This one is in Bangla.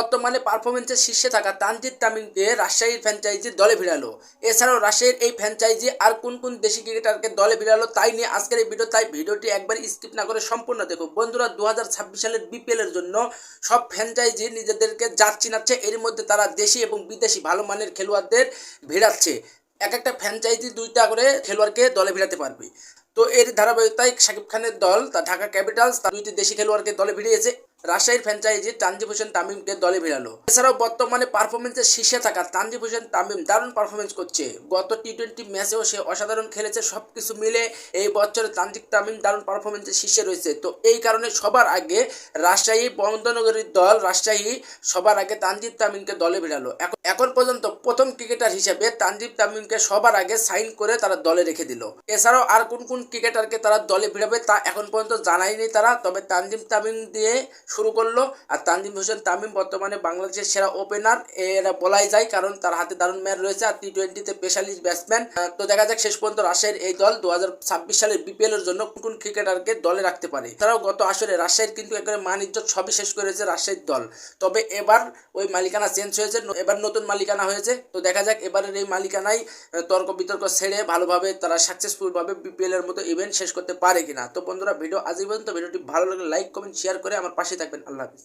বর্তমানে পারফরমেন্সের শীর্ষে থাকা তানজিদ তামিমকে রাজশাহীর ফ্র্যাঞ্চাইজি দলে ভিড়ালো এছাড়াও রাজশাহীর এই ফ্র্যাঞ্চাইজি আর কোন কোন দেশি ক্রিকেটারকে দলে ভিড়ালো তাই নিয়ে আজকের এই ভিডিও তাই ভিডিওটি একবার স্কিপ না করে সম্পূর্ণ দেখো বন্ধুরা দু হাজার ছাব্বিশ সালের বিপিএল এর জন্য সব ফ্র্যাঞ্চাইজি নিজেদেরকে জাত চিনাচ্ছে এর মধ্যে তারা দেশি এবং বিদেশি ভালো মানের খেলোয়াড়দের ভিড়াচ্ছে। এক একটা ফ্র্যাঞ্চাইজি দুইটা করে খেলোয়াড়কে দলে ভিড়াতে পারবে। তো এর ধারাবাহিকতায় শাকিব খানের দল, তা ঢাকা ক্যাপিটালস, তার দুইটি দেশি খেলোয়াড়কে দলে ভিড়িয়েছে রাজশাহীর ফ্র্যাঞ্চাইজি তানজিব হোসেন তামিমকে দলে ভিড়ালো এছাড়াও বর্তমানে পারফরমেন্সের শীর্ষে থাকা তানজিব হোসেন তামিম দারুণ পারফরমেন্স করছে। গত টি টোয়েন্টি ম্যাচেও সে অসাধারণ খেলেছে সব কিছু মিলে এই বছরে তানজিব তামিম দারুণ পারফরমেন্সের শীর্ষে রয়েছে। তো এই কারণে সবার আগে রাজশাহী বন্দনগরীর দল, রাজশাহী সবার আগে তানজিব তামিমকে দলে ভিড়ালো এখন এখন পর্যন্ত প্রথম ক্রিকেটার হিসেবে তানজিব তামিমকে সবার আগে সাইন করে তারা দলে রেখে দিল। এছাড়াও আর কোন কোন ক্রিকেটারকে তারা দলে ভিড়াবে তা এখন পর্যন্ত জানায়নি তারা, তবে তানজিম তামিম দিয়ে শুরু করল। আর তানজিম হোসেন, তামিম বর্তমানে বাংলাদেশের সেরা ওপেনার এরা বলাই যায় কারণ তার হাতে দারুণ ম্যাচ রয়েছে আর টি টোয়েন্টিতে স্পেশালিস্ট ব্যাটসম্যান তো দেখা যাক শেষ পর্যন্ত রাজশাহীর এই দল দু হাজার ছাব্বিশ সালের বিপিএল এর জন্য কোন কোন ক্রিকেটারকে দলে রাখতে পারে। তারাও গত আসরে রাজশাহীর কিন্তু একবারে মান ইজ্জত সবই শেষ করেছে রাজশাহীর দল। তবে এবার ওই মালিকানা চেঞ্জ হয়েছে এবার নতুন মালিকানা হয়েছে। তো দেখা যাক এবারের এই মালিকানায় তর্ক বিতর্ক ছেড়ে ভালোভাবে তারা সাকসেসফুলভাবে বিপিএল এর মতো ইভেন্ট শেষ করতে পারে কিনা। তো বন্ধুরা ভিডিও আজ এই পর্যন্ত। ভিডিওটি ভালো লাগলে লাইক কমেন্ট শেয়ার করে আমার পাশে থাকবেন আল্লাহ হাফিজ।